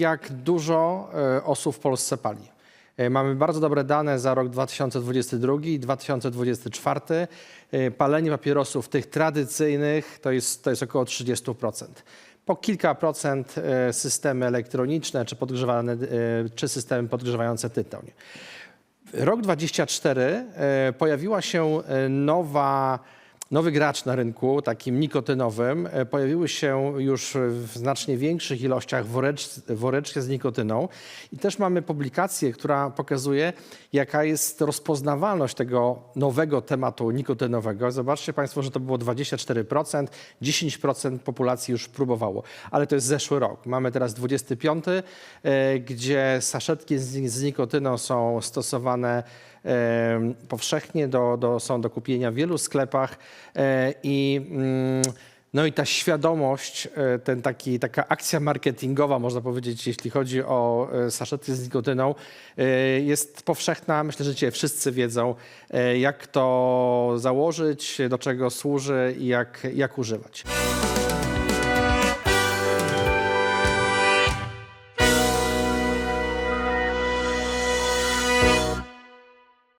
jak dużo e, osób w Polsce pali. E, Mamy bardzo dobre dane za rok 2022 i 2024. E, Palenie papierosów tych tradycyjnych to jest, to jest około 30%. Po kilka procent systemy elektroniczne czy, podgrzewane, czy systemy podgrzewające tytoń. Rok 24 e, pojawiła się nowa, nowy gracz na rynku, takim nikotynowym. E, Pojawiły się już w znacznie większych ilościach worecz, woreczki z nikotyną. I też mamy publikację, która pokazuje, jaka jest rozpoznawalność tego nowego tematu nikotynowego. Zobaczcie Państwo, że to było 24%, 10% populacji już próbowało. Ale to jest zeszły rok. Mamy teraz 25, e, gdzie saszetki z, nikotyną są stosowane powszechnie, do, do, są do kupienia w wielu sklepach i mm, no i ta świadomość, e, ten taki, taka akcja marketingowa, można powiedzieć, jeśli chodzi o e, saszety z nikotyną, e, jest powszechna. Myślę, że dzisiaj wszyscy wiedzą, e, jak to założyć, do czego służy i jak, jak używać.